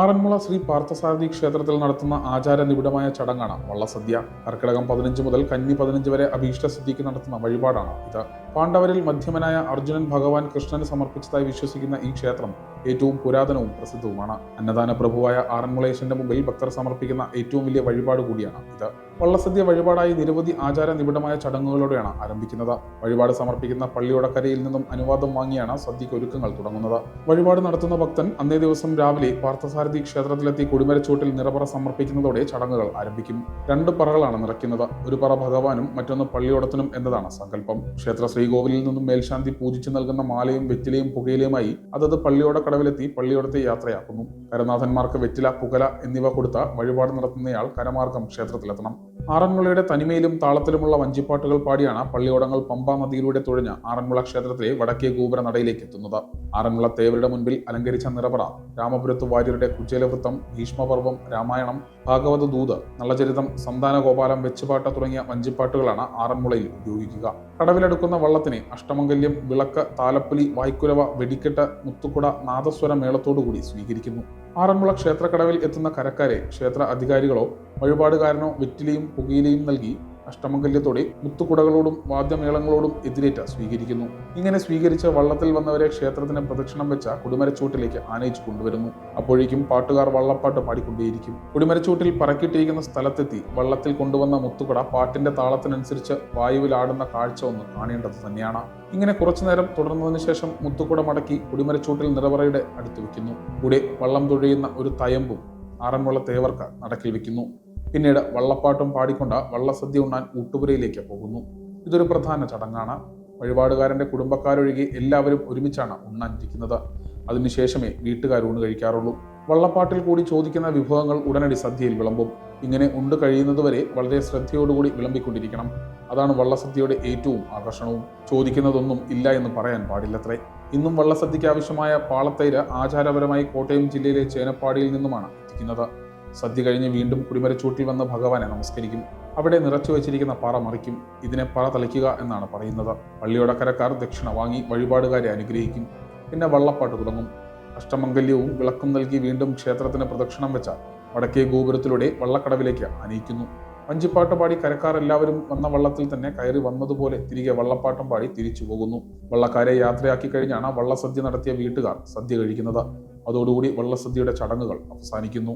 ആറന്മുള ശ്രീ പാർത്ഥസാരഥി ക്ഷേത്രത്തിൽ നടത്തുന്ന ആചാര നിബിഡമായ ചടങ്ങാണ് വള്ളസദ്യ. കർക്കിടകം പതിനഞ്ച് മുതൽ കന്നി പതിനഞ്ച് വരെ അഭീഷ്ടസിദ്ധിക്ക് നടത്തുന്ന വഴിപാടാണ് ഇത്. പാണ്ഡവരിൽ മധ്യമനായ അർജുനൻ ഭഗവാൻ കൃഷ്ണന് സമർപ്പിച്ചതായി വിശ്വസിക്കുന്ന ഈ ക്ഷേത്രം ഏറ്റവും പുരാതനവും പ്രസിദ്ധവുമാണ്. അന്നദാന പ്രഭുവായ ആറന്മുളേശന്റെ മുമ്പിൽ ഭക്തർ സമർപ്പിക്കുന്ന ഏറ്റവും വലിയ വഴിപാട് കൂടിയാണ് ഇത്. വള്ളസദ്യ വഴിപാടായി നിരവധി ആചാര നിബിഡമായ ചടങ്ങുകളോടെയാണ് ആരംഭിക്കുന്നത്. വഴിപാട് സമർപ്പിക്കുന്ന പള്ളിയോടക്കരയിൽ നിന്നും അനുവാദം വാങ്ങിയാണ് സദ്യയ്ക്ക് ഒരുക്കങ്ങൾ തുടങ്ങുന്നത്. വഴിപാട് നടത്തുന്ന ഭക്തൻ അന്നേ ദിവസം രാവിലെ പാർത്ഥസാരഥി ക്ഷേത്രത്തിലെത്തി കൊടിമരച്ചൂട്ടിൽ നിറപറ സമർപ്പിക്കുന്നതോടെ ചടങ്ങുകൾ ആരംഭിക്കും. രണ്ട് പറകളാണ് നിറയ്ക്കുന്നത്. ഒരു പറ ഭഗവാനും മറ്റൊന്ന് പള്ളിയോടത്തിനും എന്നതാണ് സങ്കല്പം. ക്ഷേത്ര ശ്രീകോവിലിൽ നിന്നും മേൽശാന്തി പൂജിച്ചു നൽകുന്ന മാലയും വെറ്റിലയും പുകയിലയുമായി അതത് പള്ളിയോട കടവിലെത്തി പള്ളിയോടത്തെ യാത്രയാക്കുന്നു. കരനാഥന്മാർക്ക് വെറ്റില പുകല എന്നിവ കൊടുത്ത വഴിപാട് നടത്തുന്നയാൾ കരമാർഗം ക്ഷേത്രത്തിലെത്തണം. ആറന്മുളയുടെ തനിമയിലും താളത്തിലുമുള്ള വഞ്ചിപ്പാട്ടുകൾ പാടിയാണ് പള്ളിയോടങ്ങൾ പമ്പാ നദിയിലൂടെ തുഴഞ്ഞ് ആറന്മുള ക്ഷേത്രത്തിലെ വടക്കേ ഗോപുര നടയിലേക്ക് എത്തുന്നത്. ആറന്മുള തേവരുടെ മുൻപിൽ അലങ്കരിച്ച നിറപറ രാമപുരത്ത് വാര്യരുടെ കുചേലവൃത്തം ഭീഷ്മപർവം രാമായണം ഭാഗവത ദൂത് നളചരിതം സന്താന ഗോപാലം വെച്ചുപാട്ട തുടങ്ങിയ വഞ്ചിപ്പാട്ടുകളാണ് ആറന്മുളയിൽ ഉപയോഗിക്കുക. കടവിലെടുക്കുന്ന വള്ളത്തിനെ അഷ്ടമംഗല്യം വിളക്ക് താലപ്പൊലി വായ്ക്കുലവ വെടിക്കെട്ട് മുത്തുക്കുട നാദസ്വര മേളത്തോടുകൂടി സ്വീകരിക്കുന്നു. ആറന്മുള ക്ഷേത്രക്കടവിൽ എത്തുന്ന കരക്കാരെ ക്ഷേത്ര അധികാരികളോ വഴിപാടുകാരനോ വെറ്റിലയും പുകയിലയും നൽകി അഷ്ടമംഗല്യത്തോടെ മുത്തുകുടകളോടും വാദ്യമേളങ്ങളോടും എതിരേറ്റ സ്വീകരിക്കുന്നു. ഇങ്ങനെ സ്വീകരിച്ച വള്ളത്തിൽ വന്നവരെ ക്ഷേത്രത്തിന് പ്രദക്ഷിണം വെച്ച കുടിമരച്ചൂട്ടിലേക്ക് ആനയിച്ചു കൊണ്ടുവരുന്നു. അപ്പോഴേക്കും പാട്ടുകാർ വള്ളപ്പാട്ട് പാടിക്കൊണ്ടേയിരിക്കും. കുടിമരച്ചൂട്ടിൽ പറക്കിട്ടിരിക്കുന്ന സ്ഥലത്തെത്തി വള്ളത്തിൽ കൊണ്ടുവന്ന മുത്തുകുട പാട്ടിന്റെ താളത്തിനനുസരിച്ച് വായുവിലാടുന്ന കാഴ്ച ഒന്ന് കാണേണ്ടത് തന്നെയാണ്. ഇങ്ങനെ കുറച്ചു നേരം തുടർന്നതിന് ശേഷം മുത്തുകുട മടക്കി കുടിമരച്ചൂട്ടിൽ നിറവറയുടെ അടുത്ത് വയ്ക്കുന്നു കൂടെ വള്ളം തുഴയുന്ന ഒരു തയമ്പും ആറന്മുള തേവർക്ക് നടക്കിൽ വെക്കുന്നു. പിന്നീട് വള്ളപ്പാട്ടും പാടിക്കൊണ്ട് വള്ളസദ്യ ഉണ്ണാൻ ഊട്ടുപുരയിലേക്ക് പോകുന്നു. ഇതൊരു പ്രധാന ചടങ്ങാണ്. വഴിപാടുകാരന്റെ കുടുംബക്കാരൊഴികെ എല്ലാവരും ഒരുമിച്ചാണ് ഉണ്ണാനിരിക്കുന്നത്. അതിനുശേഷമേ വീട്ടുകാർ ഊണ് കഴിക്കാറുള്ളൂ. വള്ളപ്പാട്ടിൽ കൂടി ചോദിക്കുന്ന വിഭവങ്ങൾ ഉടനടി സദ്യയിൽ വിളമ്പും. ഇങ്ങനെ ഉണ്ട് കഴിയുന്നതുവരെ വളരെ ശ്രദ്ധയോടുകൂടി വിളമ്പിക്കൊണ്ടിരിക്കണം. അതാണ് വള്ളസദ്യയുടെ ഏറ്റവും ആകർഷണവും. ചോദിക്കുന്നതൊന്നും ഇല്ല എന്ന് പറയാൻ പാടില്ലത്രേ. ഇന്നും വള്ളസദ്യയ്ക്ക് ആവശ്യമായ പാളത്തൈര് ആചാരപരമായി കോട്ടയം ജില്ലയിലെ ചേനപ്പാടിയിൽ നിന്നുമാണ് എത്തിക്കുന്നത്. സദ്യ കഴിഞ്ഞ് വീണ്ടും കുടിമരച്ചൂട്ടിൽ വന്ന ഭഗവാനെ നമസ്കരിക്കും. അവിടെ നിറച്ചു വെച്ചിരിക്കുന്ന പാറ മറിക്കും. ഇതിനെ പറ തളിക്കുക എന്നാണ് പറയുന്നത്. പള്ളിയോടക്കരക്കാർ ദക്ഷിണ വാങ്ങി വഴിപാടുകാരെ അനുഗ്രഹിക്കും. പിന്നെ വള്ളപ്പാട്ട് തുടങ്ങും. അഷ്ടമംഗല്യവും വിളക്കും നൽകി വീണ്ടും ക്ഷേത്രത്തിന് പ്രദക്ഷിണം വെച്ച വടക്കേ ഗോപുരത്തിലൂടെ വള്ളക്കടവിലേക്ക് അനയിക്കുന്നു വഞ്ചിപ്പാട്ട് പാടി കരക്കാർ എല്ലാവരും വന്ന വള്ളത്തിൽ തന്നെ കയറി വന്നതുപോലെ തിരികെ വള്ളപ്പാട്ടം പാടി തിരിച്ചു പോകുന്നു. വള്ളക്കാരെ യാത്രയാക്കി കഴിഞ്ഞാണ് വള്ളസദ്യ നടത്തിയ വീട്ടുകാർ സദ്യ കഴിക്കുന്നത്. അതോടുകൂടി വള്ളസദ്യയുടെ ചടങ്ങുകൾ അവസാനിക്കുന്നു.